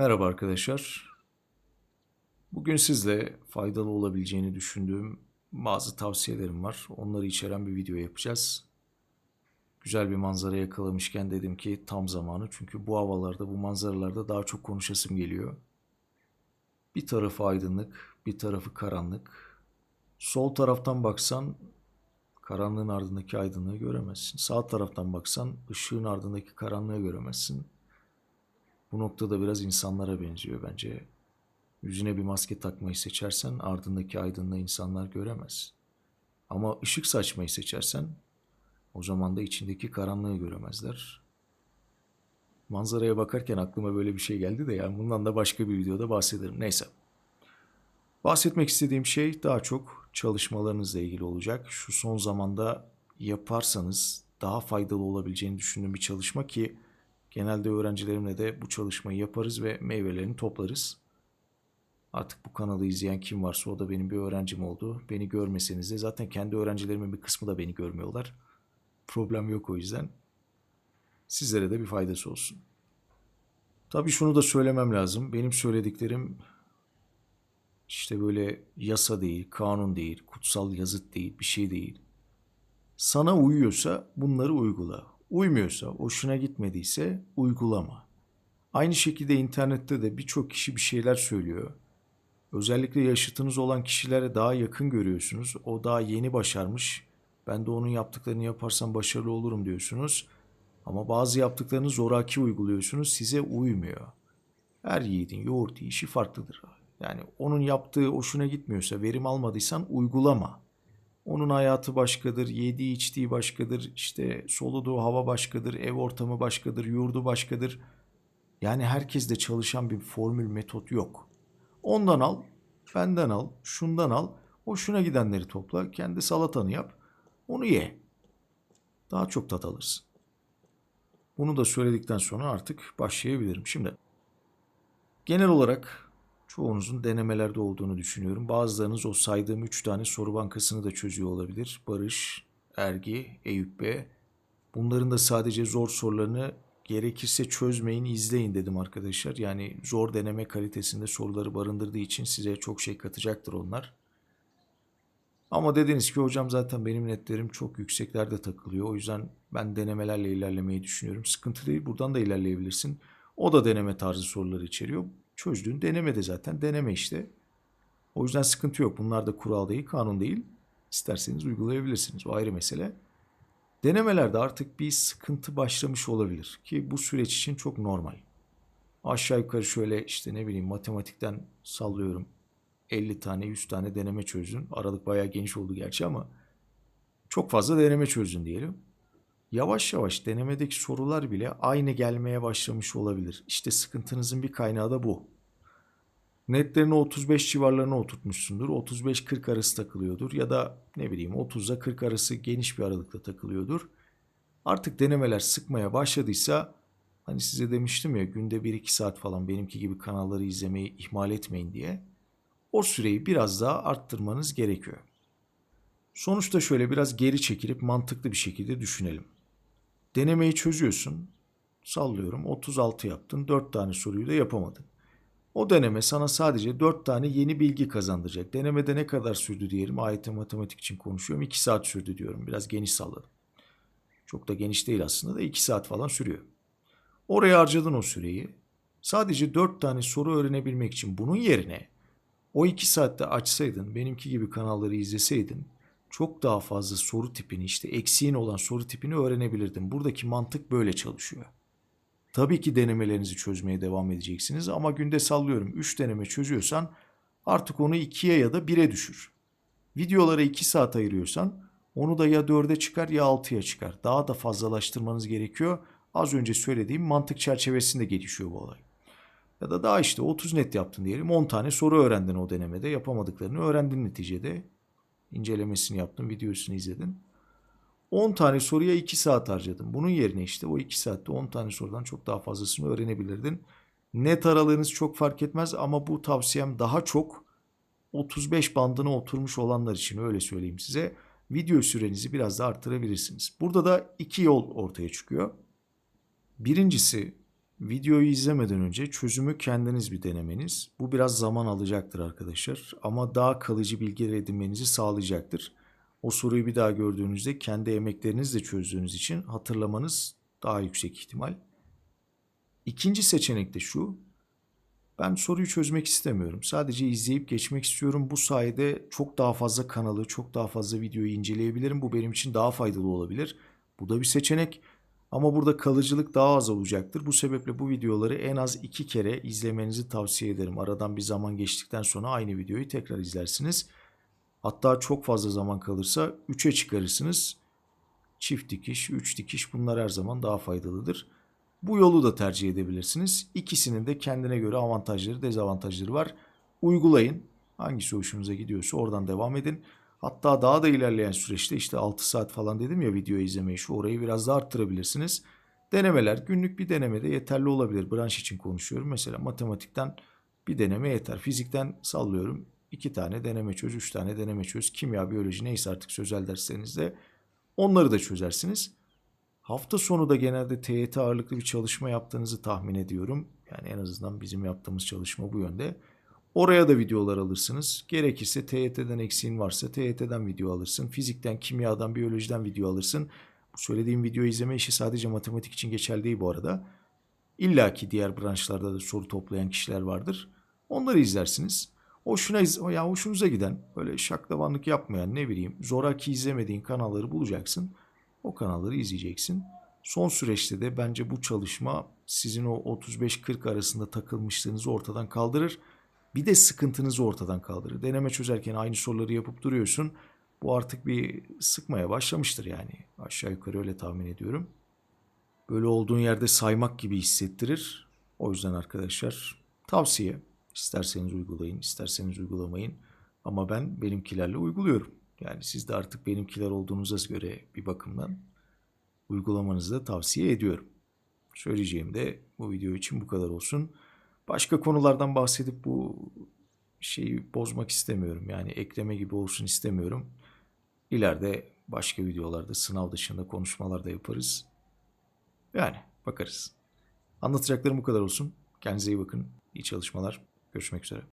Merhaba arkadaşlar. Bugün sizle faydalı olabileceğini düşündüğüm bazı tavsiyelerim var. Onları içeren bir video yapacağız. Güzel bir manzara yakalamışken dedim ki tam zamanı. Çünkü bu havalarda, bu manzaralarda daha çok konuşasım geliyor. Bir tarafı aydınlık, bir tarafı karanlık. Sol taraftan baksan karanlığın ardındaki aydınlığı göremezsin. Sağ taraftan baksan ışığın ardındaki karanlığı göremezsin. Bu noktada biraz insanlara benziyor bence. Yüzüne bir maske takmayı seçersen ardındaki aydınlığı insanlar göremez. Ama ışık saçmayı seçersen o zaman da içindeki karanlığı göremezler. Manzaraya bakarken aklıma böyle bir şey geldi de yani bundan da başka bir videoda bahsederim. Neyse. Bahsetmek istediğim şey daha çok çalışmalarınızla ilgili olacak. Şu son zamanda yaparsanız daha faydalı olabileceğini düşündüğüm bir çalışma ki genelde öğrencilerimle de bu çalışmayı yaparız ve meyvelerini toplarız. Artık bu kanalı izleyen kim varsa o da benim bir öğrencim oldu. Beni görmeseniz de zaten kendi öğrencilerimin bir kısmı da beni görmüyorlar. Problem yok o yüzden. Sizlere de bir faydası olsun. Tabii şunu da söylemem lazım. Benim söylediklerim işte böyle yasa değil, kanun değil, kutsal yazıt değil, bir şey değil. Sana uyuyorsa bunları uygula. Uymuyorsa, hoşuna gitmediyse uygulama. Aynı şekilde internette de birçok kişi bir şeyler söylüyor. Özellikle yaşıtınız olan kişilere daha yakın görüyorsunuz. O daha yeni başarmış. Ben de onun yaptıklarını yaparsam başarılı olurum diyorsunuz. Ama bazı yaptıklarını zoraki uyguluyorsunuz. Size uymuyor. Her yiğidin yoğurt yiyişi farklıdır. Yani onun yaptığı hoşuna gitmiyorsa, verim almadıysan uygulama. Onun hayatı başkadır, yediği içtiği başkadır, işte soluduğu hava başkadır, ev ortamı başkadır, yurdu başkadır. Yani herkeste çalışan bir formül metot yok. Ondan al, benden al, şundan al, hoşuna gidenleri topla, kendi salatanı yap, onu ye. Daha çok tat alırsın. Bunu da söyledikten sonra artık başlayabilirim. Şimdi genel olarak çoğunuzun denemelerde olduğunu düşünüyorum. Bazılarınız o saydığım 3 tane soru bankasını da çözüyor olabilir. Barış, Ergi, Eyüp B. Bunların da sadece zor sorularını gerekirse çözmeyin, izleyin dedim arkadaşlar. Yani zor deneme kalitesinde soruları barındırdığı için size çok şey katacaktır onlar. Ama dediniz ki hocam zaten benim netlerim çok yükseklerde takılıyor. O yüzden ben denemelerle ilerlemeyi düşünüyorum. Sıkıntı değil. Buradan da ilerleyebilirsin. O da deneme tarzı soruları içeriyor. Çözdüğün deneme de zaten deneme işte. O yüzden sıkıntı yok. Bunlar da kural değil, kanun değil. İsterseniz uygulayabilirsiniz. O ayrı mesele. Denemelerde artık bir sıkıntı başlamış olabilir ki bu süreç için çok normal. Aşağı yukarı şöyle işte ne bileyim matematikten sallıyorum 50 tane 100 tane deneme çözdün. Aralık bayağı geniş oldu gerçi ama çok fazla deneme çözdün diyelim. Yavaş yavaş denemedeki sorular bile aynı gelmeye başlamış olabilir. İşte sıkıntınızın bir kaynağı da bu. Netlerini 35 civarlarına oturtmuşsundur. 35-40 arası takılıyordur. Ya da ne bileyim 30'a 40 arası geniş bir aralıkta takılıyordur. Artık denemeler sıkmaya başladıysa hani size demiştim ya günde 1-2 saat falan benimki gibi kanalları izlemeyi ihmal etmeyin diye. O süreyi biraz daha arttırmanız gerekiyor. Sonuçta şöyle biraz geri çekilip mantıklı bir şekilde düşünelim. Denemeyi çözüyorsun. Sallıyorum 36 yaptın. 4 tane soruyu da yapamadın. O deneme sana sadece 4 tane yeni bilgi kazandıracak. Denemede ne kadar sürdü diyelim. AYT matematik için konuşuyorum. 2 saat sürdü diyorum. Biraz geniş salladım. Çok da geniş değil aslında da 2 saat falan sürüyor. Oraya harcadın o süreyi. Sadece 4 tane soru öğrenebilmek için bunun yerine o 2 saatte açsaydın, benimki gibi kanalları izleseydin çok daha fazla soru tipini işte eksiğin olan soru tipini öğrenebilirdin. Buradaki mantık böyle çalışıyor. Tabii ki denemelerinizi çözmeye devam edeceksiniz ama günde sallıyorum 3 deneme çözüyorsan artık onu 2'ye ya da 1'e düşür. Videolara 2 saat ayırıyorsan onu da ya 4'e çıkar ya 6'ya çıkar. Daha da fazlalaştırmanız gerekiyor. Az önce söylediğim mantık çerçevesinde gelişiyor bu olay. Ya da daha işte 30 net yaptın diyelim 10 tane soru öğrendin o denemede yapamadıklarını öğrendin neticede. İncelemesini yaptın videosunu izledin. 10 tane soruya 2 saat harcadın. Bunun yerine işte o 2 saatte 10 tane sorudan çok daha fazlasını öğrenebilirdin. Net aralığınız çok fark etmez ama bu tavsiyem daha çok 35 bandına oturmuş olanlar için öyle söyleyeyim size. Video sürenizi biraz da arttırabilirsiniz. Burada da iki yol ortaya çıkıyor. Birincisi videoyu izlemeden önce çözümü kendiniz bir denemeniz. Bu biraz zaman alacaktır arkadaşlar ama daha kalıcı bilgiler edinmenizi sağlayacaktır. O soruyu bir daha gördüğünüzde kendi emeklerinizle çözdüğünüz için hatırlamanız daha yüksek ihtimal. İkinci seçenek de şu. Ben soruyu çözmek istemiyorum. Sadece izleyip geçmek istiyorum. Bu sayede çok daha fazla kanalı, çok daha fazla videoyu inceleyebilirim. Bu benim için daha faydalı olabilir. Bu da bir seçenek. Ama burada kalıcılık daha az olacaktır. Bu sebeple bu videoları en az iki kere izlemenizi tavsiye ederim. Aradan bir zaman geçtikten sonra aynı videoyu tekrar izlersiniz. Hatta çok fazla zaman kalırsa 3'e çıkarırsınız. Çift dikiş, 3 dikiş bunlar her zaman daha faydalıdır. Bu yolu da tercih edebilirsiniz. İkisinin de kendine göre avantajları, dezavantajları var. Uygulayın. Hangisi hoşunuza gidiyorsa oradan devam edin. Hatta daha da ilerleyen süreçte işte 6 saat falan dedim ya video izlemeyi şu orayı biraz daha arttırabilirsiniz. Denemeler günlük bir denemede yeterli olabilir. Branş için konuşuyorum. Mesela matematikten bir deneme yeter. Fizikten sallıyorum. iki tane deneme çöz, üç tane deneme çöz. Kimya, biyoloji neyse artık sözel derslerinizde onları da çözersiniz. Hafta sonu da genelde TYT ağırlıklı bir çalışma yaptığınızı tahmin ediyorum. Yani en azından bizim yaptığımız çalışma bu yönde. Oraya da videolar alırsınız. Gerekirse TYT'den eksiğin varsa TYT'den video alırsın. Fizikten, kimyadan, biyolojiden video alırsın. Bu söylediğim video izleme işi sadece matematik için geçerli değil bu arada. İlla ki diğer branşlarda da soru toplayan kişiler vardır. Onları izlersiniz. Hoşuna, ya hoşunuza giden, böyle şaklabanlık yapmayan ne bileyim zoraki izlemediğin kanalları bulacaksın. O kanalları izleyeceksin. Son süreçte de bence bu çalışma sizin o 35-40 arasında takılmışlığınızı ortadan kaldırır. Bir de sıkıntınızı ortadan kaldırır. Deneme çözerken aynı soruları yapıp duruyorsun. Bu artık bir sıkmaya başlamıştır yani. Aşağı yukarı öyle tahmin ediyorum. Böyle olduğun yerde saymak gibi hissettirir. O yüzden arkadaşlar tavsiye. İsterseniz uygulayın, isterseniz uygulamayın. Ama ben benimkilerle uyguluyorum. Yani siz de artık benimkiler olduğunuza göre bir bakımdan uygulamanızı da tavsiye ediyorum. Söyleyeceğim de bu video için bu kadar olsun. Başka konulardan bahsedip bu şeyi bozmak istemiyorum. Yani ekleme gibi olsun istemiyorum. İleride başka videolarda sınav dışında konuşmalar da yaparız. Yani bakarız. Anlatacaklarım bu kadar olsun. Kendinize iyi bakın. İyi çalışmalar. Görüşmek üzere.